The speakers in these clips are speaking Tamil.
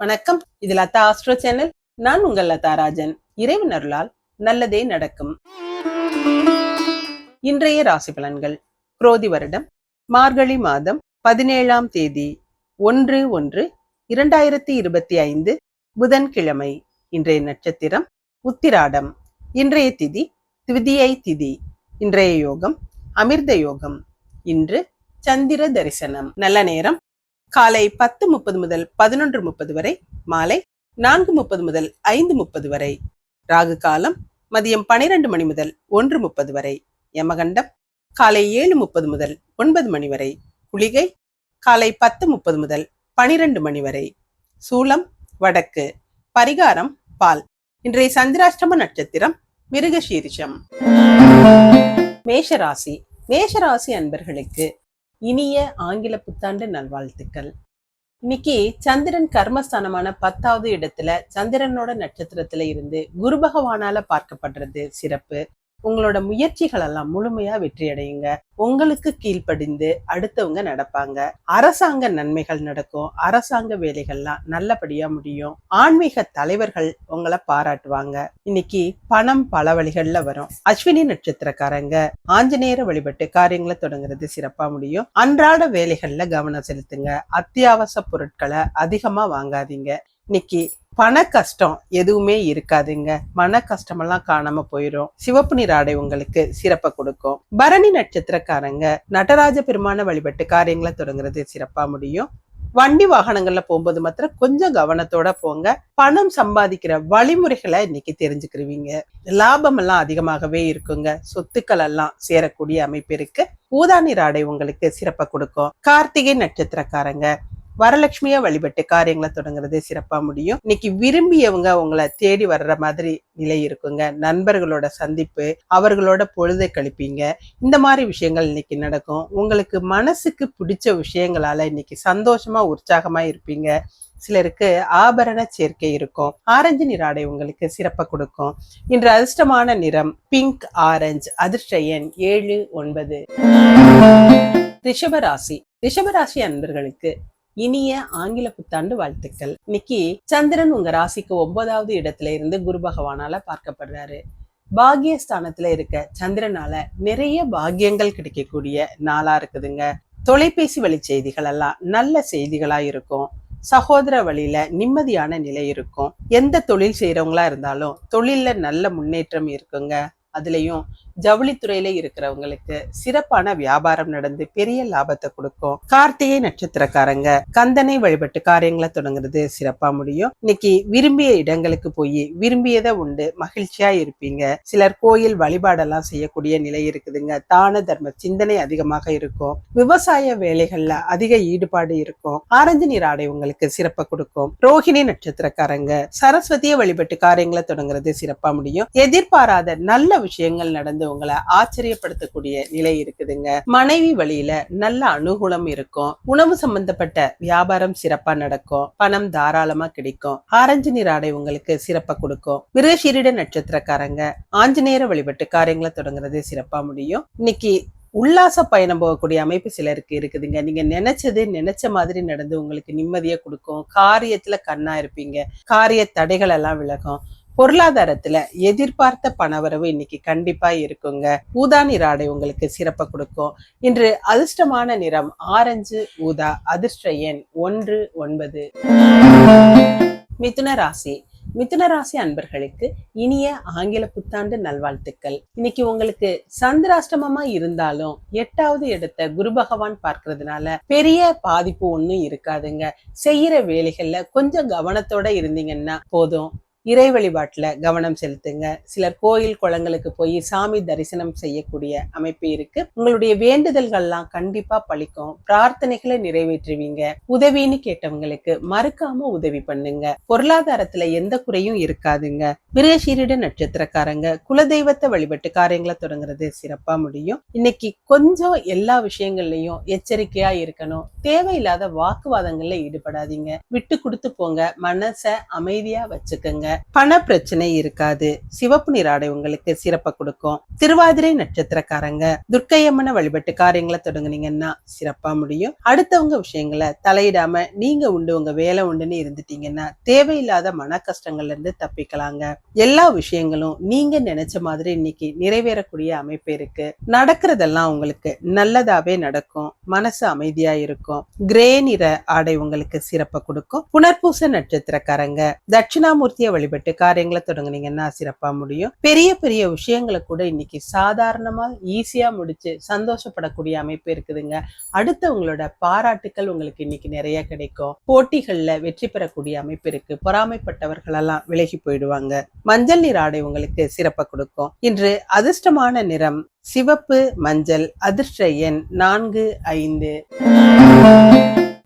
வணக்கம். இது லதா ஆஸ்ட்ரோ சேனல். நான் உங்கள் லதா ராஜன். இறைவன் அருளால் நல்லதே நடக்கும். இன்றைய ராசி பலன்கள். குரோதி வருடம் மார்கழி மாதம் பதினேழாம் தேதி ஒன்று ஒன்று இரண்டாயிரத்தி இருபத்தி ஐந்து புதன்கிழமை. இன்றைய நட்சத்திரம் உத்திராடம். இன்றைய திதி திவிதியை திதி. இன்றைய யோகம் அமிர்த யோகம். இன்று சந்திர தரிசனம். நல்ல நேரம். காலை பத்து முப்பது முதல் பதினொன்று முப்பது வரை மாலை நான்கு முப்பது முதல் ஐந்து முப்பது வரை ராகு காலம் மதியம் பனிரெண்டு மணி முதல் ஒன்று முப்பது வரை யமகண்டம் காலை ஏழு முப்பது முதல் ஒன்பது மணி வரை குளிகை காலை பத்து முப்பது முதல் பனிரெண்டு மணி வரை சூலம் வடக்கு பரிகாரம் பால். இன்றைய சந்திராஷ்டம நட்சத்திரம் மிருகசீரிஷம். மேஷராசி. மேஷராசி அன்பர்களுக்கு இனிய ஆங்கில புத்தாண்டு நல்வாழ்த்துக்கள். இன்னைக்கு சந்திரன் கர்மஸ்தானமான பத்தாவது இடத்துல சந்திரனோட நட்சத்திரத்துல இருந்து குரு பகவானால பார்க்கப்படுறது சிறப்பு. உங்களோட முயற்சிகள் எல்லாம் முழுமையா வெற்றி அடையுங்க உங்களுக்கு கீழ்ப்படிந்து அடுத்தவங்க நடப்பாங்க. அரசாங்க நன்மைகள் நடக்கும். அரசாங்க வேலைகள்லாம் நல்லபடியா முடியும். ஆன்மீக தலைவர்கள் உங்களை பாராட்டுவாங்க. இன்னைக்கு பணம் பல வழிகள்ல வரும். அஸ்வினி நட்சத்திரக்காரங்க. ஆஞ்சநேயர வழிபட்டு காரியங்களை தொடங்குறது சிறப்பா முடியும். அன்றாட வேலைகள்ல கவனம் செலுத்துங்க. அத்தியாவசிய பொருட்களை அதிகமா வாங்காதீங்க. இன்னைக்கு பண கஷ்டம் எதுவுமே இருக்காதுங்க. மன கஷ்டமெல்லாம் காணாம போயிடும் சிவப்பு நீர் ஆடை உங்களுக்கு சிறப்பை கொடுக்கும். பரணி நட்சத்திரக்காரங்க நடராஜ பெருமான வழிபட்டு காரியங்களை தொடங்குறது சிறப்பா முடியும். வண்டி வாகனங்கள்ல போகும்போது மாத்திரம் கொஞ்சம் கவனத்தோட போங்க. பணம் சம்பாதிக்கிற வழிமுறைகளை இன்னைக்கு தெரிஞ்சுக்கிருவீங்க. லாபம் எல்லாம் அதிகமாகவே இருக்குங்க. சொத்துக்கள் எல்லாம் சேரக்கூடிய அமைப்பு இருக்கு. ஊதா நீர் ஆடை உங்களுக்கு சிறப்பை கொடுக்கும். கார்த்திகை நட்சத்திரக்காரங்க வரலட்சுமியா வழிபட்டு காரியங்களை தொடங்குறது சிறப்பா முடியும். இன்னைக்கு விரும்பியவங்க உங்களை தேடி வர்ற மாதிரி நிலை இருக்குங்க. நண்பர்களோட சந்திப்பு அவர்களோட பொழுதை கழிப்பீங்க. இந்த மாதிரி விஷயங்கள் இன்னைக்கு நடக்கும். உங்களுக்கு மனசுக்கு பிடிச்ச விஷயங்களால இன்னைக்கு சந்தோஷமா உற்சாகமா இருப்பீங்க. சிலருக்கு ஆபரண சேர்க்கை இருக்கும். ஆரஞ்சு நிறாடை உங்களுக்கு சிறப்பை கொடுக்கும். இன்று அதிர்ஷ்டமான நிறம் பிங்க் ஆரஞ்சு அதிர்ஷ்ட எண் ஏழு ஒன்பது. ரிஷபராசி ரிஷபராசி அன்பர்களுக்கு இனிய ஆங்கில புத்தாண்டு வாழ்த்துக்கள். இன்னைக்கு சந்திரன் உங்க ராசிக்கு ஒன்பதாவது இடத்துல இருந்து குரு பகவானால பார்க்கப்படுறாரு. பாகியஸ்தானத்துல இருக்க சந்திரனால நிறைய பாக்கியங்கள் கிடைக்கக்கூடிய நாளா இருக்குதுங்க. தொலைபேசி வழி செய்திகள் எல்லாம் நல்ல செய்திகளா இருக்கும். சகோதர வழியில நிம்மதியான நிலை இருக்கும். எந்த தொழில் செய்யறவங்களா இருந்தாலும் தொழில்ல நல்ல முன்னேற்றம் இருக்குங்க. அதுலயும் ஜவுளித்துறையில இருக்கிறவங்களுக்கு சிறப்பான வியாபாரம் நடந்து பெரிய லாபத்தை கொடுக்கும். கார்த்திகை நட்சத்திரக்காரங்க கந்தனை வழிபட்டு காரியங்களை தொடங்குறது சிறப்பா முடியும். இன்னைக்கு விரும்பிய இடங்களுக்கு போய் விரும்பியதை உண்டு மகிழ்ச்சியா இருப்பீங்க. சிலர் கோயில் வழிபாடெல்லாம் செய்யக்கூடிய நிலை இருக்குதுங்க. தான தர்ம சிந்தனை அதிகமாக இருக்கும். விவசாய வேலைகள்ல அதிக ஈடுபாடு இருக்கும். ஆரஞ்சு நீர் ஆடை உங்களுக்கு சிறப்பை கொடுக்கும். ரோஹிணி நட்சத்திரக்காரங்க சரஸ்வதியை வழிபட்டு காரியங்களை தொடங்குறது சிறப்பா முடியும். எதிர்பாராத நல்ல விஷயங்கள் நடந்து உங்களை ஆச்சரியப்படுத்தக்கூடிய நிலை இருக்குதுங்க. மனைவி வழியில நல்ல அனுகூலம் இருக்கும். உணவு சம்பந்தப்பட்ட வியாபாரம் சிறப்பா நடக்கும். பணம் தாராளமா கிடைக்கும். ஆரஞ்சு நிற ஆடை உங்களுக்கு சிறப்பா கொடுக்கும். மிருகசீரிட நட்சத்திரக்காரங்க ஆஞ்சநேயர வழிபட்டு காரியங்களை தொடங்குறது சிறப்பா முடியும். இன்னைக்கு உல்லாச பயணம் போகக்கூடிய அமைப்பு சிலருக்கு இருக்குதுங்க. நீங்க நினைச்சது நினைச்ச மாதிரி நடந்து உங்களுக்கு நிம்மதியை கொடுக்கும். காரியத்துல கண்ணா இருப்பீங்க. காரிய தடைகள் எல்லாம் விலகும். பொருளாதாரத்துல எதிர்பார்த்த பணவரவு இன்னைக்கு கண்டிப்பா இருக்குங்க. ஊதா நிற ஆடை உங்களுக்கு சிறப்பை கொடுக்கும். இன்று அதிர்ஷ்டமான நிறம் ஆரஞ்சு ஊதா அதிர்ஷ்ட எண் ஒன்று ஒன்பது. மிதுன ராசி. மிதுன ராசி அன்பர்களுக்கு இனிய ஆங்கில புத்தாண்டு நல்வாழ்த்துக்கள். இன்னைக்கு உங்களுக்கு சந்திராஷ்டமமா இருந்தாலும் எட்டாவது இடத்த குரு பகவான் பார்க்கறதுனால பெரிய பாதிப்பு ஒண்ணும் இருக்காதுங்க. செய்யற வேலைகள்ல கொஞ்சம் கவனத்தோட இருந்தீங்கன்னா போதும். இறை வழிபாட்டில் கவனம் செலுத்துங்க. சிலர் கோயில் குளங்களுக்கு போய் சாமி தரிசனம் செய்யக்கூடிய அமைப்பு இருக்கு. உங்களுடைய வேண்டுதல்கள்லாம் கண்டிப்பா பழிக்கும். பிரார்த்தனைகளை நிறைவேற்றுவீங்க. உதவின்னு கேட்டவங்களுக்கு மறுக்காம உதவி பண்ணுங்க. பொருளாதாரத்துல எந்த குறையும் இருக்காதுங்க. மிருகசீரிட நட்சத்திரக்காரங்க குலதெய்வத்தை வழிபட்டு காரியங்களை தொடங்குறது சிறப்பா முடியும். இன்னைக்கு கொஞ்சம் எல்லா விஷயங்கள்லயும் எச்சரிக்கையா இருக்கணும். தேவையில்லாத வாக்குவாதங்கள்ல ஈடுபடாதீங்க. விட்டு கொடுத்து போங்க. மனச அமைதியா வச்சுக்கோங்க. பண பிரச்சனை இருக்காது. சிவப்பு நிற ஆடை உங்களுக்கு சிறப்பை கொடுக்கும். திருவாதிரை நட்சத்திரக்காரங்க துர்க்கையம்மனை வழிபட்டு காரியங்களை தொடங்குனீங்கன்னா சிறப்பா முடியும். அடுத்தவங்க விஷயங்களை தலையிடாம நீங்க உண்டு உங்க வேலை உண்டுன்னு இருந்துட்டீங்கன்னா தேவையில்லாத மன கஷ்டங்கள்ல இருந்து தப்பிக்கலாங்க. எல்லா விஷயங்களும் நீங்க நினைச்ச மாதிரி இன்னைக்கு நிறைவேறக்கூடிய அமைப்பு இருக்கு. நடக்கிறதெல்லாம் உங்களுக்கு நல்லதாவே நடக்கும். மனசு அமைதியா இருக்கும். கிரே நிற ஆடை உங்களுக்கு சிறப்பை கொடுக்கும். புனர்பூச நட்சத்திரக்காரங்க தட்சிணாமூர்த்தியை வழிபட்டு காரியங்களை தொடங்குனீங்கன்னா சிறப்பா முடியும். பெரிய பெரிய விஷயங்களை கூட இன்னைக்கு சாதாரணமா ஈஸியா முடிச்சு சந்தோஷப்படக்கூடிய அமைப்பு இருக்குதுங்க. அடுத்தவங்களோட பாராட்டுக்கள் உங்களுக்கு இன்னைக்கு நிறைய கிடைக்கும். போட்டிகள்ல வெற்றி பெறக்கூடிய அமைப்பு இருக்கு. பொறாமைப்பட்டவர்கள் எல்லாம் விலகி போயிடுவாங்க. மஞ்சள் நீர் ஆடை உங்களுக்கு சிறப்பை கொடுக்கும். இன்று அதிர்ஷ்டமான நிறம் சிவப்பு மஞ்சள் அதிர்ஷ்ட எண் நான்கு ஐந்து.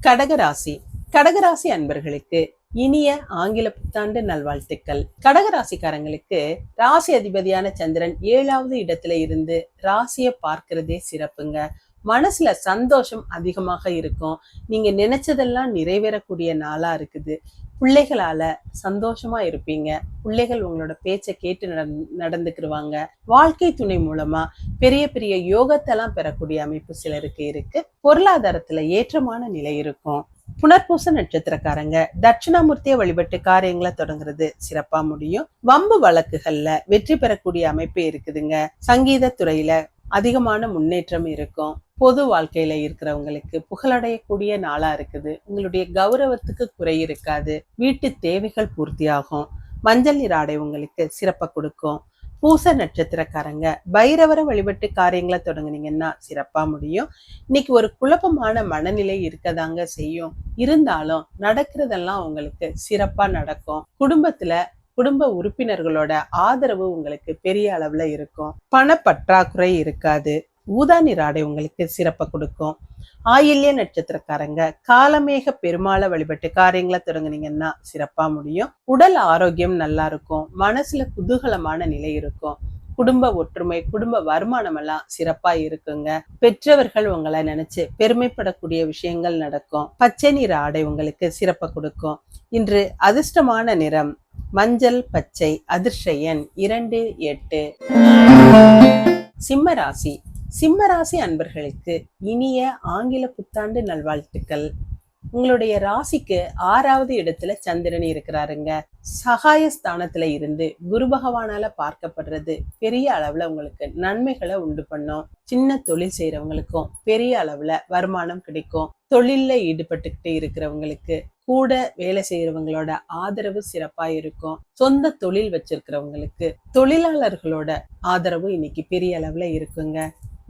கடகராசி. கடகராசி அன்பர்களுக்கு இனிய ஆங்கில புத்தாண்டு நல்வாழ்த்துக்கள். கடகராசிக்காரங்களுக்கு ராசி அதிபதியான சந்திரன் ஏழாவது இடத்துல இருந்து ராசியை பார்க்கிறதே சிறப்புங்க. மனசுல சந்தோஷம் அதிகமாக இருக்கும். நீங்க நினைச்சதெல்லாம் நிறைவேறக்கூடிய நாளா இருக்குது. பிள்ளைகளால சந்தோஷமா இருப்பீங்க. பிள்ளைகள் உங்களோட பேச்சை கேட்டு நடந் நடந்துக்கிருவாங்க. வாழ்க்கை துணை மூலமா பெரிய பெரிய யோகத்தெல்லாம் பெறக்கூடிய அமைப்பு சிலருக்கு இருக்கு. பொருளாதாரத்துல ஏற்றமான நிலை இருக்கும். புனர்பூச நட்சத்திரக்காரங்க. தட்சிணாமூர்த்தியை வழிபட்டு காரியங்களை தொடங்குறது சிறப்பா முடியும். வம்பு வழக்குகள்ல வெற்றி பெறக்கூடிய அமைப்பு இருக்குதுங்க. சங்கீத துறையில அதிகமான முன்னேற்றம் இருக்கும். பொது வாழ்க்கையில இருக்கிறவங்களுக்கு புகழடையக்கூடிய நாளா இருக்குது. உங்களுடைய கௌரவத்துக்கு குறை இருக்காது. வீட்டு தேவைகள் பூர்த்தியாகும். மஞ்சள் நீர் ஆடை உங்களுக்கு சிறப்பை கொடுக்கும். பூச நட்சத்திரக்காரங்க. பைரவரை வழிபட்டு காரியங்களை தொடங்குனீங்கன்னா சிறப்பா முடியும். இன்னைக்கு ஒரு குழப்பமான மனநிலை இருக்கதாங்க செய்யும். இருந்தாலும் நடக்கிறதெல்லாம் உங்களுக்கு சிறப்பா நடக்கும். குடும்பத்துல குடும்ப உறுப்பினர்களோட ஆதரவு உங்களுக்கு பெரிய அளவுல இருக்கும். பண பற்றாக்குறை இருக்காது. ஊதா நிற ஆடை உங்களுக்கு சிறப்பை கொடுக்கும். ஆயில்ய நட்சத்திரக்காரங்க காலமேக பெருமாளை வழிபட்டு காரியங்களை தொடங்குனீங்கன்னா சிறப்பா முடியும். உடல் ஆரோக்கியம் நல்லா இருக்கும். மனசுல குதூகலமான நிலை இருக்கும். குடும்ப ஒற்றுமை குடும்ப வருமானம் எல்லாம் சிறப்பா இருக்குங்க. பெற்றவர்கள் உங்களை நினைச்சு பெருமைப்படக்கூடிய விஷயங்கள் நடக்கும். பச்சை நிற ஆடை உங்களுக்கு சிறப்பை கொடுக்கும். இன்று அதிர்ஷ்டமான நிறம் மஞ்சள் பச்சை அதிர்ஷயன் இரண்டு எட்டு. சிம்ம ராசி சிம்மராசி அன்பர்களுக்கு இனிய ஆங்கில புத்தாண்டு நல்வாழ்த்துக்கள். உங்களுடைய ராசிக்கு ஆறாவது இடத்துல சந்திரன் இருக்கிறாருங்க. சகாய ஸ்தானத்துல இருந்து குரு பகவானால பார்க்கப்படுறது பெரிய அளவுல உங்களுக்கு நன்மைகளை உண்டு பண்ணும். சின்ன தொழில் செய்யறவங்களுக்கும் பெரிய அளவுல வருமானம் கிடைக்கும். தொழில்ல ஈடுபட்டுக்கிட்டு இருக்கிறவங்களுக்கு கூட வேலை செய்யறவங்களோட ஆதரவு சிறப்பா இருக்கும். சொந்த தொழில் வச்சிருக்கிறவங்களுக்கு தொழிலாளர்களோட ஆதரவு இன்னைக்கு பெரிய அளவுல இருக்குங்க.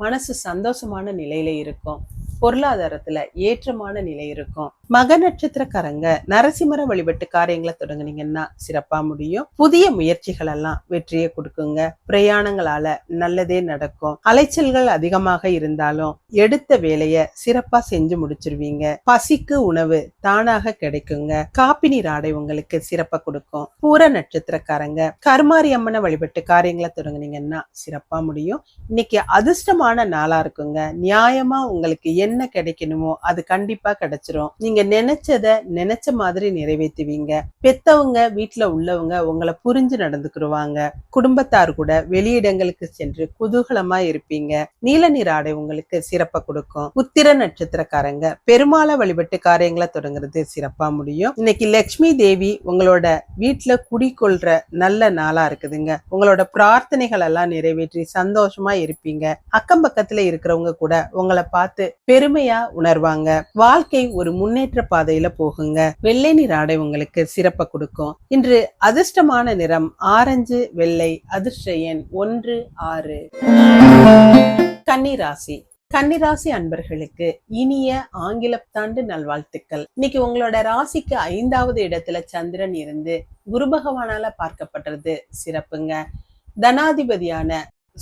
மனசு சந்தோஷமான நிலையில இருக்கும். பொருளாதாரத்துல ஏற்றமான நிலை இருக்கும். மக நட்சத்திரக்காரங்க நரசிம்மர வழிபட்டு காரியங்களை தொடங்குனீங்கன்னா சிறப்பா முடியும். புதிய முயற்சிகள் எல்லாம் வெற்றியை கொடுக்குங்க. பிரயாணங்களால நல்லதே நடக்கும். அலைச்சல்கள் அதிகமாக இருந்தாலும் எடுத்த வேலைய சிறப்பா செஞ்சு முடிச்சிருவீங்க. பசிக்கு உணவு தானாக கிடைக்குங்க. காப்பி நீர் ஆடை உங்களுக்கு சிறப்பா கொடுக்கும். பூர நட்சத்திரக்காரங்க கருமாரி அம்மனை வழிபட்டு காரியங்களை தொடங்குனீங்கன்னா சிறப்பா முடியும். இன்னைக்கு அதிர்ஷ்டமான நாளா இருக்குங்க. நியாயமா உங்களுக்கு என்ன கிடைக்கணுமோ அது கண்டிப்பா கிடைச்சிரும். நீங்க நினைச்சத நினைச்ச மாதிரி நிறைவேற்றுவீங்க. பெத்தவங்க வீட்டுல உள்ளவங்க உங்களை புரிஞ்சு நடந்துக்குருவாங்க. குடும்பத்தார் கூட வெளியிடங்களுக்கு சென்று குதூகலமா இருப்பீங்க. நீல நீர் ஆடை உங்களுக்கு சிறப்ப கொடுக்கும். உத்திர நட்சத்திரக்காரங்க பெருமாளை வழிபட்டு காரியங்களை தொடங்குறது சிறப்பா முடியும். இன்னைக்கு லக்ஷ்மி தேவி உங்களோட வீட்டுல குடிக்கொள்ற நல்ல நாளா இருக்குதுங்க. உங்களோட பிரார்த்தனைகள் எல்லாம் நிறைவேற்றி சந்தோஷமா இருப்பீங்க. அக்கம் பக்கத்துல இருக்கிறவங்க கூட உங்களை பார்த்து பெருமையா உணர்வாங்க. வாழ்க்கை ஒரு முன்னேற்ற பாதையில போகுங்க. வெள்ளை நீர் ஆடை உங்களுக்கு சிறப்பை கொடுக்கும். இன்று அதிர்ஷ்டமான நிறம் ஆரஞ்சு வெள்ளை அதிர்ஷ்ட எண் ஒன்று ஆறு. கன்னிராசி. கன்னிராசி அன்பர்களுக்கு இனிய ஆங்கில புத்தாண்டு நல்வாழ்த்துக்கள். இன்னைக்கு உங்களோட ராசிக்கு ஐந்தாவது இடத்துல சந்திரன் இருந்து குரு பகவானால பார்க்கப்படுறது சிறப்புங்க. தனாதிபதியான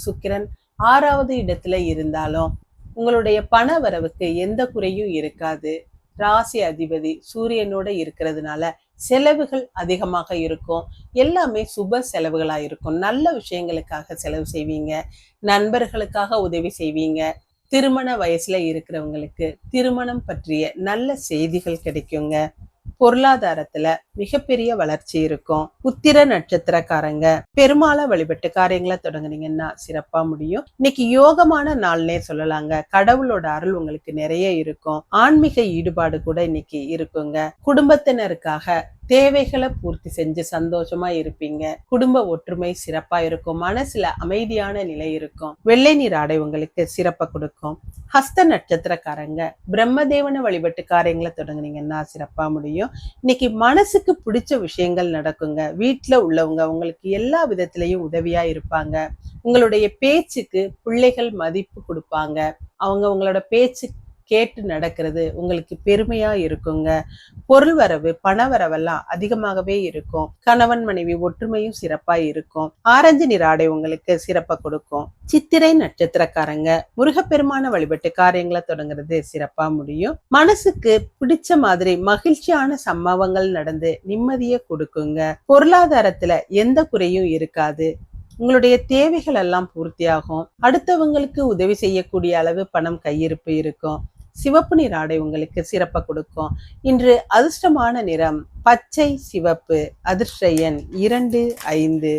சுக்கிரன் ஆறாவது இடத்துல இருந்தாலும் உங்களுடைய பண வரவுக்கு எந்த குறையும் இருக்காது. ராசி அதிபதி சூரியனோட இருக்கிறதுனால செலவுகள் அதிகமாக இருக்கும். எல்லாமே சுப செலவுகளாக இருக்கும். நல்ல விஷயங்களுக்காக செலவு செய்வீங்க. நண்பர்களுக்காக உதவி செய்வீங்க. திருமண வயசுல இருக்கிறவங்களுக்கு திருமணம் பற்றிய நல்ல செய்திகள் கிடைக்குங்க. பொருளாதாரத்துல மிகப்பெரிய வளர்ச்சி இருக்கும். உத்திர நட்சத்திரக்காரங்க பெருமாளை வழிபட்டு காரியங்களை தொடங்குனீங்கன்னா சிறப்பா முடியும். இன்னைக்கு யோகமான நாள்னே சொல்லலாங்க. கடவுளோட அருள் உங்களுக்கு நிறைய இருக்கும். ஆன்மீக ஈடுபாடு கூட இன்னைக்கு இருக்குங்க. குடும்பத்தினருக்காக தேவைகளை பூர்த்தி செஞ்சு சந்தோஷமா இருப்பீங்க. குடும்ப ஒற்றுமை சிறப்பா இருக்கும். மனசுல அமைதியான நிலை இருக்கும். வெள்ளை நீர் ஆடை உங்களுக்கு சிறப்பை கொடுக்கும். ஹஸ்த நட்சத்திரக்காரங்க பிரம்மதேவனை வழிபட்டு காரியங்களை தொடங்குனீங்கன்னா சிறப்பா முடியும். இன்னைக்கு மனசுக்கு பிடிச்ச விஷயங்கள் நடக்குங்க. வீட்டுல உள்ளவங்க உங்களுக்கு எல்லா விதத்திலையும் உதவியா இருப்பாங்க. உங்களுடைய பேச்சுக்கு பிள்ளைகள் மதிப்பு கொடுப்பாங்க. அவங்க உங்களோட பேச்சு கேட்டு நடக்கிறது உங்களுக்கு பெருமையா இருக்குங்க. பொருள் வரவு பண வரவெல்லாம் அதிகமாகவே இருக்கும். கணவன் மனைவி ஒற்றுமையும் சிறப்பா இருக்கும். ஆரஞ்சு நிறாடை உங்களுக்கு சிறப்பா கொடுக்கும். சித்திரை நட்சத்திரக்காரங்க முருகப்பெருமான வழிபட்டு காரியங்களை தொடங்குறது சிறப்பா முடியும். மனசுக்கு பிடிச்ச மாதிரி மகிழ்ச்சியான சம்பவங்கள் நடந்து நிம்மதியை கொடுக்குங்க. பொருளாதாரத்துல எந்த குறையும் இருக்காது. உங்களுடைய தேவைகள் எல்லாம் பூர்த்தியாகும். அடுத்தவங்களுக்கு உதவி செய்யக்கூடிய அளவு பணம் கையிருப்பு இருக்கும். சிவப்பு நிற ஆடை உங்களுக்கு சிறப்பை கொடுக்கும். இன்று அதிர்ஷ்டமான நிறம் பச்சை சிவப்பு அதிர்ஷ்டயன் இரண்டு ஐந்து.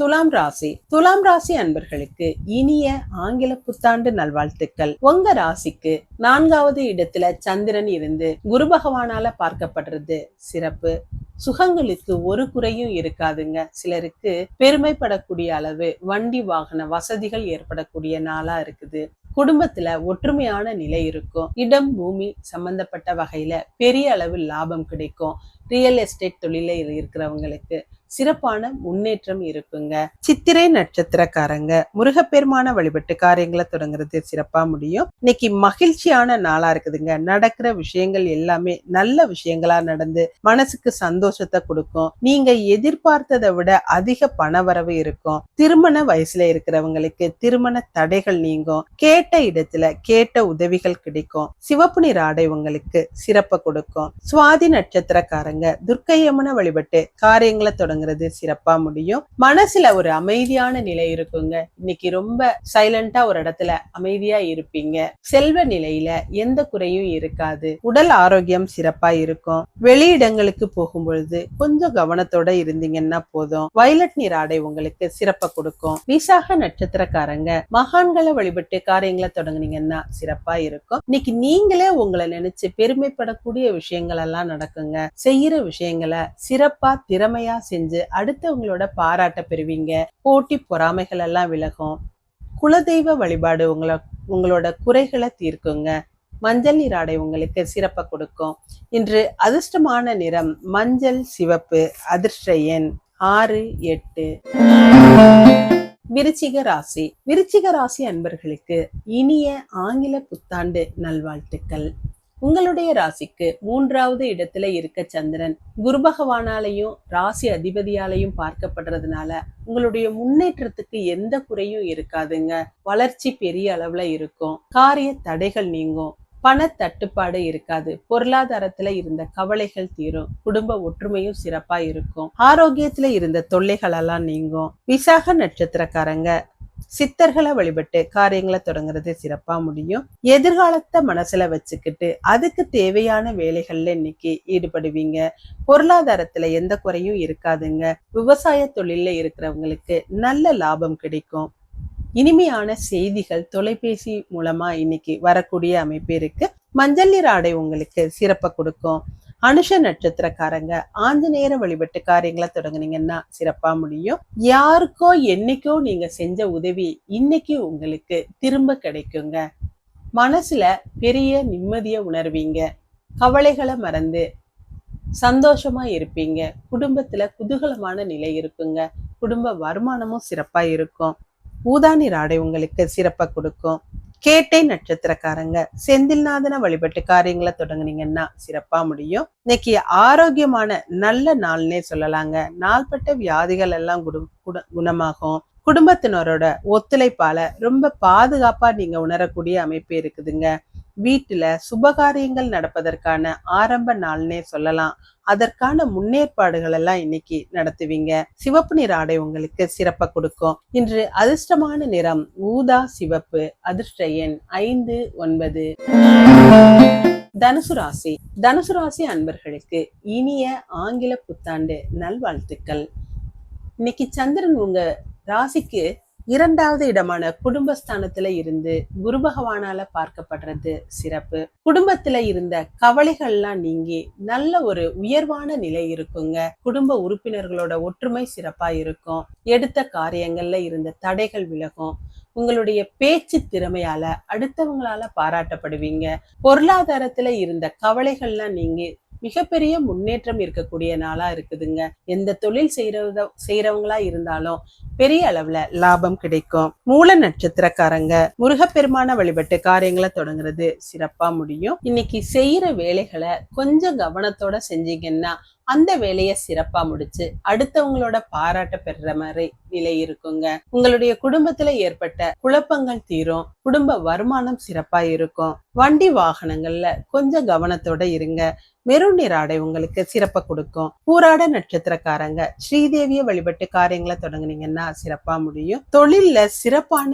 துலாம் ராசி. துலாம் ராசி அன்பர்களுக்கு இனிய ஆங்கில புத்தாண்டு நல்வாழ்த்துக்கள். உங்க ராசிக்கு நான்காவது இடத்துல சந்திரன் இருந்து குரு பகவானால பார்க்கப்படுறது சிறப்பு. சுகங்களுக்கு ஒரு குறையும் இருக்காதுங்க. சிலருக்கு பெருமைப்படக்கூடிய அளவு வண்டி வாகன வசதிகள் ஏற்படக்கூடிய நாளா இருக்குது. குடும்பத்துல ஒற்றுமையான நிலை இருக்கும். இடம் பூமி சம்பந்தப்பட்ட வகையில பெரிய அளவு லாபம் கிடைக்கும். ரியல் எஸ்டேட் தொழில இருக்கிறவங்களுக்கு சிறப்பான முன்னேற்றம் இருக்குங்க. சித்திரை நட்சத்திரக்காரங்க. முருகப்பெருமான வழிபட்டு காரியங்களை தொடங்குறது சிறப்பா முடியும். இன்னைக்கு மகிழ்ச்சியான நாளா இருக்குதுங்க. நடக்கிற விஷயங்கள் எல்லாமே நல்ல விஷயங்களா நடந்து மனசுக்கு சந்தோஷத்தை கொடுக்கும். நீங்க எதிர்பார்த்ததை விட அதிக பணவரவு இருக்கும். திருமண வயசுல இருக்கிறவங்களுக்கு திருமண தடைகள் நீங்கும். கேட்ட இடத்துல கேட்ட உதவிகள் கிடைக்கும். சிவப்பு நிற ஆடை உங்களுக்கு சிறப்பை கொடுக்கும். சுவாதி நட்சத்திரக்காரங்க. துர்க்கையம்மனை வழிபட்டு காரியங்களை தொடங்குறது சிறப்பா முடியும். மனசுல ஒரு அமைதியான நிலை இருக்குங்க. இன்னைக்கு ரொம்ப சைலண்டா ஒரு இடத்துல அமைதியா இருப்பீங்க. செல்வ நிலையில எந்த குறையும் இருக்காது. உடல் ஆரோக்கியம் சிறப்பா இருக்கும். வெளியிடங்களுக்கு போகும் பொழுது கொஞ்சம் கவனத்தோட இருந்தீங்கன்னா போதும். வயலட் நீர் ஆடை உங்களுக்கு சிறப்பை கொடுக்கும். விசாக நட்சத்திரக்காரங்க மகான்களை வழிபட்டு காரியங்களை தொடங்குனீங்கன்னா சிறப்பா இருக்கும். இன்னைக்கு நீங்களே உங்களை நினைச்சு பெருமைப்படக்கூடிய விஷயங்கள் எல்லாம் நடக்குங்க. செய்யற விஷயங்களை சிறப்பா திறமையா செஞ்சு அடுத்தவங்களோட பாராட்ட பெறுவீங்க. போட்டி பொறாமைகள் எல்லாம் விலகும். குலதெய்வ வழிபாடு உங்களை உங்களோட குறைகளை தீர்க்குங்க. மஞ்சள் நீராடை உங்களுக்கு சிறப்பை கொடுக்கும். இன்று அதிர்ஷ்டமான நிறம் மஞ்சள் சிவப்பு அதிர்ஷ்ட எண் ஆறு எட்டு. விருச்சிக ராசி. விருச்சிக ராசி அன்பர்களுக்கு இனிய ஆங்கில புத்தாண்டு நல்வாழ்த்துக்கள். உங்களுடைய ராசிக்கு மூன்றாவது இடத்துல இருக்க சந்திரன் குரு பகவானாலையும் ராசி அதிபதியாலையும் பார்க்கப்படுறதுனால உங்களுடைய முன்னேற்றத்துக்கு எந்த குறையும் இருக்காதுங்க. வளர்ச்சி பெரிய அளவுல இருக்கும். காரிய தடைகள் நீங்கும். பண தட்டுப்பாடு இருக்காது. பொருளாதாரத்துல இருந்த கவலைகள் தீரும். குடும்ப ஒற்றுமையும் சிறப்பா இருக்கும். ஆரோக்கியத்துல இருந்த தொல்லைகள் எல்லாம் நீங்கும். விசாக நட்சத்திரக்காரங்க சித்தர்களை வழிபட்டு காரியங்களை தொடங்குறது சிறப்பா முடியும். எதிர்காலத்தை மனசுல வச்சுக்கிட்டு அதுக்கு தேவையான வேலைகள்ல இன்னைக்கு ஈடுபடுவீங்க. பொருளாதாரத்துல எந்த குறையும் இருக்காதுங்க. விவசாய தொழில்ல இருக்கிறவங்களுக்கு நல்ல லாபம் கிடைக்கும். இனிமையான செய்திகள் தொலைபேசி மூலமா இன்னைக்கு வரக்கூடிய அமைப்பு இருக்கு. மஞ்சள் நீர் ஆடை உங்களுக்கு சிறப்பை கொடுக்கும். அனுஷ நட்சத்திரக்காரங்க ஆஞ்சநேயரை வழிபட்டு காரியங்களை தொடங்குனீங்கன்னா சிறப்பா முடியும். யாருக்கோ என்னைக்கோ நீங்க செஞ்ச உதவி இன்னைக்கு உங்களுக்கு திரும்ப கிடைக்குங்க. மனசுல பெரிய நிம்மதிய உணர்வீங்க. கவலைகளை மறந்து சந்தோஷமா இருப்பீங்க. குடும்பத்துல குதூகலமான நிலை இருக்குங்க. குடும்ப வருமானமும் சிறப்பா இருக்கும். ஊதாநீர் ஆடை உங்களுக்கு சிறப்பா கொடுக்கும். கேட்டை நட்சத்திரக்காரங்க. செந்தில்நாதனை வழிபட்டு காரியங்களை தொடங்குனீங்கன்னா சிறப்பா முடியும். இன்னைக்கு ஆரோக்கியமான நல்ல நாள்னே சொல்லலாங்க. நாள்பட்ட வியாதிகள் எல்லாம் குடு குணமாகும். குடும்பத்தினரோட ஒத்துழைப்பால ரொம்ப பாதுகாப்பா நீங்க உணரக்கூடிய அமைப்பு இருக்குதுங்க. வீட்டுல சுபகாரியங்கள் நடப்பதற்கான ஆரம்ப நாள்னே சொல்லலாம். அதற்கான முன்னேற்பாடுகள் எல்லாம் இன்னைக்கு நடத்துவீங்க. சிவப்பு நிற ஆடை உங்களுக்கு சிறப்பை கொடுக்கும். இன்று அதிர்ஷ்டமான நிறம் ஊதா சிவப்பு அதிர்ஷ்ட எண் ஐந்து ஒன்பது. தனுசு ராசி. தனுசு ராசி அன்பர்களுக்கு இனிய ஆங்கில புத்தாண்டு நல்வாழ்த்துக்கள். இன்னைக்கு சந்திரன் உங்க ராசிக்கு இரண்டாவது இடமான குடும்பஸ்தானத்துல இருந்து குரு பகவானால பார்க்கப்படுறது சிறப்பு. குடும்பத்துல இருந்த கவலைகள்லாம் நீங்கி நல்ல ஒரு உயர்வான நிலை இருக்குங்க. குடும்ப உறுப்பினர்களோட ஒற்றுமை சிறப்பா இருக்கும். எடுத்த காரியங்கள்ல இருந்த தடைகள் விலகும். உங்களுடைய பேச்சு திறமையால அடுத்தவங்களால பாராட்டப்படுவீங்க. பொருளாதாரத்துல இருந்த கவலைகள்லாம் நீங்கி மிகப்பெரிய முன்னேற்றம் இருக்கக்கூடிய நாளா இருக்குதுங்க. எந்த தொழில் செய்யறத செய்யறவங்களா இருந்தாலும் பெரிய அளவுல லாபம் கிடைக்கும். மூல நட்சத்திரக்காரங்க முருகப்பெருமான வழிபட்டு காரியங்களை தொடங்குறது சிறப்பா முடியும். இன்னைக்கு செய்யற வேலைகளை கொஞ்சம் கவனத்தோட செஞ்சீங்கன்னா அந்த வேலையை சிறப்பா முடிச்சு அடுத்தவங்களோட பாராட்ட பெறுற மாதிரி நிலை இருக்குங்க. உங்களுடைய குடும்பத்துல ஏற்பட்ட குழப்பங்கள் தீரும் குடும்ப வருமானம் சிறப்பா இருக்கும். வண்டி வாகனங்கள்ல கொஞ்சம் கவனத்தோட இருங்க. மெருநீர் நிற ஆடை உங்களுக்கு சிறப்பை கொடுக்கும். பூராட நட்சத்திரக்காரங்க ஸ்ரீதேவிய வழிபட்டு காரியங்களை தொடங்குனீங்கன்னா சிறப்பா முடியும். தொழில்ல சிறப்பான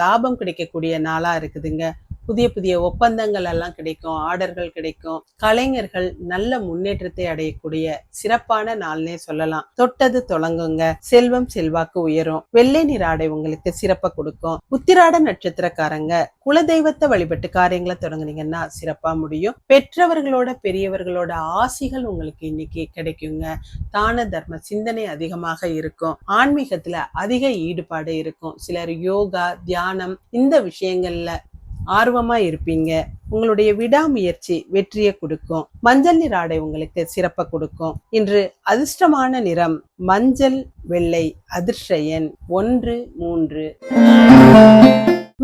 லாபம் கிடைக்கக்கூடிய நாளா இருக்குதுங்க. புதிய புதிய ஒப்பந்தங்கள் எல்லாம் கிடைக்கும் ஆர்டர்கள் கிடைக்கும். கலைஞர்கள் நல்ல முன்னேற்றத்தை அடையக்கூடிய சிறப்பான நாள்னே சொல்லலாம். தொட்டது தொடங்குங்க. செல்வம் செல்வாக்கு உயரும். வெள்ளை நிற ஆடை உங்களுக்கு சிறப்பை கொடுக்கும். உத்திராட நட்சத்திரக்காரங்க குலதெய்வத்தை வழிபட்டு காரியங்களை தொடங்குனீங்கன்னா சிறப்பா முடியும். பெற்றவர்களோட பெரியவர்களோட ஆசிகள் உங்களுக்கு இன்னைக்கு கிடைக்குங்க. தான தர்ம சிந்தனை அதிகமாக இருக்கும். ஆன்மீகத்துல அதிக ஈடுபாடு இருக்கும். சிலர் யோகா தியானம் இந்த விஷயங்கள்ல ஆர்வமா இருப்பீங்க. உங்களுடைய விடாமுயற்சி வெற்றியை கொடுக்கும். மஞ்சள் நிற ஆடை உங்களுக்கு சிறப்பை கொடுக்கும். இன்று அதிர்ஷ்டமான நிறம் மஞ்சள் வெள்ளை அதிர்ஷயன் ஒன்று மூன்று.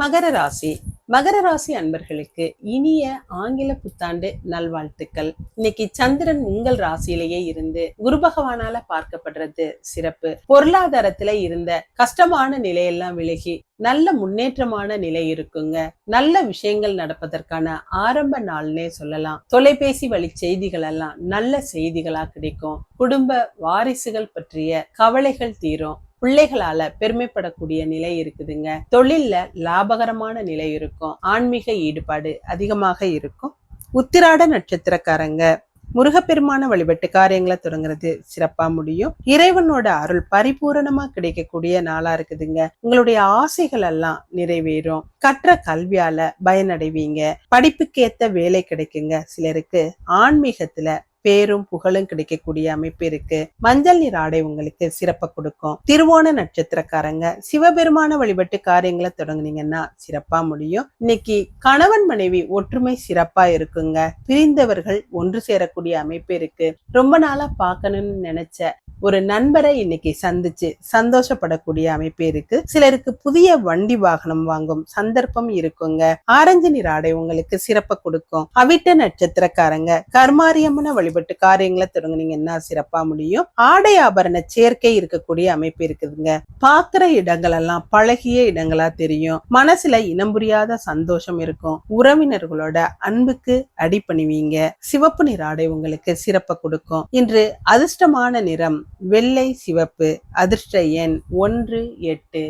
மகர ராசி. மகர ராசி அன்பர்களுக்கு இனிய ஆங்கில புத்தாண்டு நல்வாழ்த்துக்கள். இன்னைக்கு சந்திரன் உங்கள் ராசியிலேயே இருந்து குரு பகவானால பார்க்கப்படுறது சிறப்பு. பொருளாதாரத்துல இருந்த கஷ்டமான நிலையெல்லாம் விலகி நல்ல முன்னேற்றமான நிலை இருக்குங்க. நல்ல விஷயங்கள் நடப்பதற்கான ஆரம்ப நாள்னே சொல்லலாம். தொலைபேசி வழி செய்திகள் எல்லாம் நல்ல செய்திகளா கிடைக்கும். குடும்ப வாரிசுகள் பற்றிய கவலைகள் தீரும். பிள்ளைகளால பெருமைப்படக்கூடிய நிலை இருக்குதுங்க. தொழில்ல லாபகரமான நிலை இருக்கும். ஆன்மீக ஈடுபாடு அதிகமாக இருக்கும். உத்திராட நட்சத்திரக்காரங்க முருகப்பெருமான வழிபட்டு காரியங்களை தொடங்குறது சிறப்பா முடியும். இறைவனோட அருள் பரிபூரணமா கிடைக்கக்கூடிய நாளா இருக்குதுங்க. உங்களுடைய ஆசைகள் எல்லாம் நிறைவேறும். கற்ற கல்வியால பயனடைவீங்க. படிப்புக்கு ஏத்த வேலை கிடைக்குங்க. சிலருக்கு ஆன்மீகத்துல பேரும் புகழும் கிடைக்கக்கூடிய அமைப்பு இருக்கு. மஞ்சள் நீர் ஆடை உங்களுக்கு சிறப்பை கொடுக்கும். திருவோண நட்சத்திரக்காரங்க சிவபெருமான வழிபட்டு காரியங்களை தொடங்குனீங்கன்னா சிறப்பா முடியும். இன்னைக்கு கணவன் மனைவி ஒற்றுமை சிறப்பா இருக்குங்க. பிரிந்தவர்கள் ஒன்று சேரக்கூடிய அமைப்பு இருக்கு. ரொம்ப நாளா பார்க்கணும்னு நினைச்ச ஒரு நண்பரை இன்னைக்கு சந்திச்சு சந்தோஷப்படக்கூடிய அமைப்பு இருக்கு. சிலருக்கு புதிய வண்டி வாகனம் வாங்கும் சந்தர்ப்பம் இருக்குங்க. ஆரஞ்சு நிற ஆடை உங்களுக்கு சிறப்பை கொடுக்கும். அவிட்ட நட்சத்திரக்காரங்க கர்மாரியம்மன வழிபட்டு காரியங்களை தொடங்குனீங்கன்னா சிறப்பா முடியும். ஆடை ஆபரண சேர்க்கை இருக்கக்கூடிய அமைப்பு இருக்குதுங்க. பாக்குற இடங்கள் எல்லாம் பழகிய இடங்களா தெரியும். மனசுல இனம் புரியாத சந்தோஷம் இருக்கும். உறவினர்களோட அன்புக்கு அடிப்பணிவீங்க சிவப்பு நிற ஆடை உங்களுக்கு சிறப்பை கொடுக்கும். இன்று அதிர்ஷ்டமான நிறம் வெள்ளை சிவப்பு அதிர்ஷ்ட எண் ஒன்று எட்டு.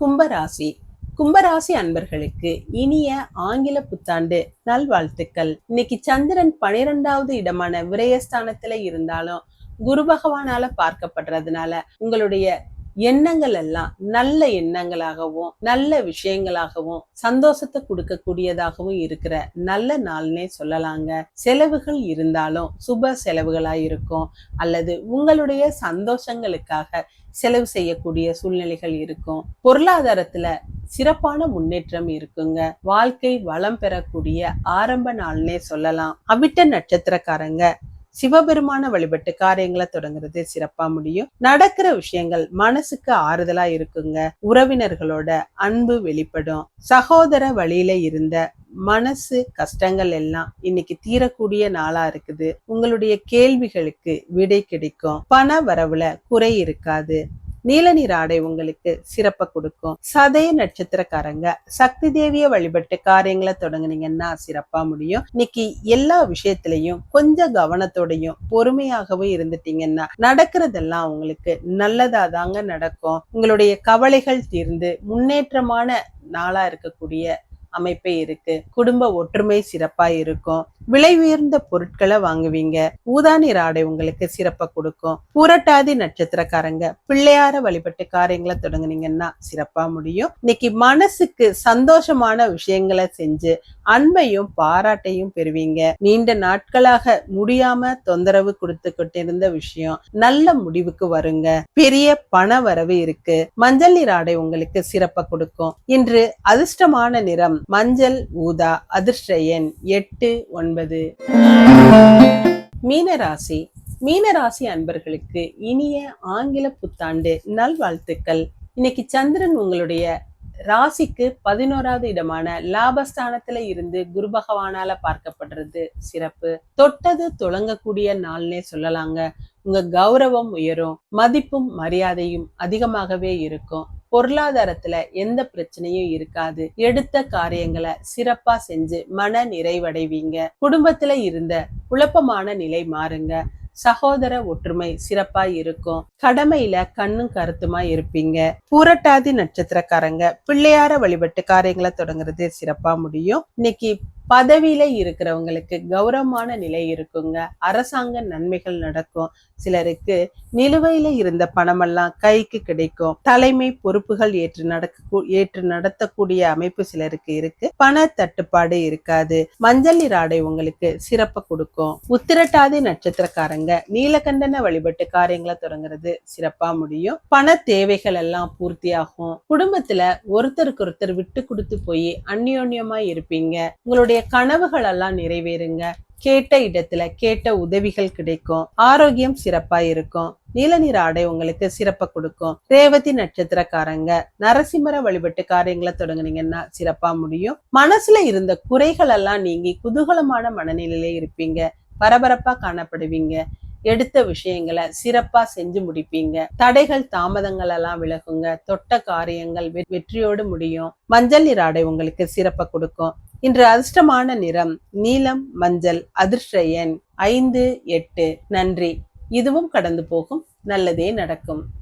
கும்பராசி. கும்பராசி அன்பர்களுக்கு இனிய ஆங்கில புத்தாண்டு நல்வாழ்த்துக்கள். இன்னைக்கு சந்திரன் பனிரெண்டாவது இடமான விரயஸ்தானத்துல இருந்தாலும் குரு பகவானால பார்க்கப்படுறதுனால உங்களுடைய எண்ணங்கள் எல்லாம் நல்ல எண்ணங்களாகவும் நல்ல விஷயங்களாகவும் சந்தோஷத்தை கொடுக்கக்கூடியதாகவும் இருக்கிற நல்ல நாள்னே சொல்லலாங்க. செலவுகள் இருந்தாலும் சுப செலவுகளா இருக்கும். அல்லது உங்களுடைய சந்தோஷங்களுக்காக செலவு செய்யக்கூடிய சூழ்நிலைகள் இருக்கும். பொருளாதாரத்துல சிறப்பான முன்னேற்றம் இருக்குங்க. வாழ்க்கை வளம் பெறக்கூடிய ஆரம்ப நாள்னே சொல்லலாம். அவிட்ட நட்சத்திரக்காரங்க சிவபெருமான வழிபட்டு காரியங்களை தொடங்குறது சிறப்பா முடியும். நடக்கிற விஷயங்கள் மனசுக்கு ஆறுதலா இருக்குங்க. உறவினர்களோட அன்பு வெளிப்படும். சகோதர வழியில இருந்த மனசு கஷ்டங்கள் எல்லாம் இன்னைக்கு தீரக்கூடிய நாளா இருக்குது. உங்களுடைய கேள்விகளுக்கு விடை கிடைக்கும். பண வரவுல குறை இருக்காது. நீல நீர் ஆடை உங்களுக்கு சிறப்பை கொடுக்கும். சதய நட்சத்திரக்காரங்க சக்தி தேவிய வழிபட்டு காரியங்களை தொடங்குனீங்கன்னா சிறப்பா முடியும். இன்னைக்கு எல்லா விஷயத்திலையும் கொஞ்சம் கவனத்தோடையும் பொறுமையாகவும் இருந்துட்டீங்கன்னா நடக்கிறதெல்லாம் உங்களுக்கு நல்லதா தாங்க நடக்கும். உங்களுடைய கவலைகள் தீர்ந்து முன்னேற்றமான நாளா இருக்கக்கூடிய அமைப்பே இருக்கு. குடும்ப ஒற்றுமை சிறப்பா இருக்கும். விலை உயர்ந்த பொருட்களை வாங்குவீங்க. ஊதா நிற ஆடை உங்களுக்கு சிறப்பை கொடுக்கும். பூரட்டாதி நட்சத்திரக்காரங்க பிள்ளையார வழிபட்டு காரியங்களை தொடங்குனீங்கன்னா சிறப்பா முடியும். இன்னைக்கு மனசுக்கு சந்தோஷமான விஷயங்களை செஞ்சு அன்பையும் பாராட்டையும் பெறுவீங்க. நீண்ட நாட்களாக முடியாம தொந்தரவு கொடுத்து கொண்டிருந்த விஷயம் நல்ல முடிவுக்கு வருங்க. பெரிய பண வரவு இருக்கு. மஞ்சள் நீர் ஆடை உங்களுக்கு சிறப்பை கொடுக்கும். இன்று அதிர்ஷ்டமான நிறம் மஞ்சள் ஊதா அதிர்ஷ்ட எண் எட்டு ஒன்பது. மீனராசி. மீனராசி அன்பர்களுக்கு இனிய ஆங்கில புத்தாண்டு நல்வாழ்த்துக்கள். இன்னைக்கு சந்திரன் உங்களுடைய ராசிக்கு பதினோராவது இடமான லாபஸ்தானத்துல இருந்து குரு பகவானால பார்க்கப்படுறது சிறப்பு. தொட்டது தொடங்கக்கூடிய நாள்னே சொல்லலாங்க. உங்க கௌரவம் உயரும் மதிப்பும் மரியாதையும் அதிகமாகவே இருக்கும். பொருளாதாரத்துல எந்த பிரச்சனையும் இருக்காது. எடுத்த காரியங்களை சிறப்பா செஞ்சு மன நிறைவடைவீங்க. குடும்பத்துல இருந்த குழப்பமான நிலை மாறுங்க. சகோதர ஒற்றுமை சிறப்பா இருக்கும். கடமையில கண்ணும் கருத்துமா இருப்பீங்க. பூரட்டாதி நட்சத்திரக்காரங்க பிள்ளையார வழிபட்டு காரியங்களை தொடங்குறது சிறப்பா முடியும். இன்னைக்கு பதவியில இருக்கிறவங்களுக்கு கௌரவமான நிலை இருக்குங்க. அரசாங்க நன்மைகள் நடக்கும். சிலருக்கு நிலுவையில இருந்த பணமெல்லாம் கைக்கு கிடைக்கும். தலைமை பொறுப்புகள் ஏற்று நடக்க ஏற்று நடத்தக்கூடிய அமைப்பு சிலருக்கு இருக்கு. பண தட்டுப்பாடு இருக்காது. மஞ்சள் நீர் ஆடை உங்களுக்கு சிறப்பை கொடுக்கும். உத்திரட்டாதி நட்சத்திரக்காரங்க நீலகண்டன வழிபட்டு காரியங்களை தொடங்குறது சிறப்பா முடியும். பண தேவைகள் எல்லாம் பூர்த்தியாகும். குடும்பத்துல ஒருத்தருக்கு ஒருத்தர் விட்டு கொடுத்து போய் அந்யோன்யமா இருப்பீங்க. உங்களுடைய கனவுகள் எல்லாம் நிறைவேறுங்க. கேட்ட இடத்துல கேட்ட உதவிகள் கிடைக்கும். ஆரோக்கியம் சிறப்பா இருக்கும். நீல நிற ஆடை உங்களுக்கு சிறப்பை கொடுக்கும். ரேவதி நட்சத்திரக்காரங்க நரசிம்மர வழிபட்டு காரியங்களை தொடங்குனீங்கன்னா சிறப்பா முடியும். மனசுல இருந்த குறைகள் எல்லாம் நீங்கி குதூகலமான மனநிலையில இருப்பீங்க. பரபரப்பா காணப்படுவீங்க. எடுத்த விஷயங்களை சிறப்பா செஞ்சு முடிப்பீங்க. தடைகள் தாமதங்கள் எல்லாம் விலகுங்க. தொட்ட காரியங்கள் வெற்றியோடு முடியும். மஞ்சள் நிற ஆடை உங்களுக்கு சிறப்பை கொடுக்கும். இன்று அதிர்ஷ்டமான நிறம் நீலம் மஞ்சள் அதிர்ஷ்ட எண் ஐந்து எட்டு. நன்றி. இதுவும் கடந்து போகும். நல்லதே நடக்கும்.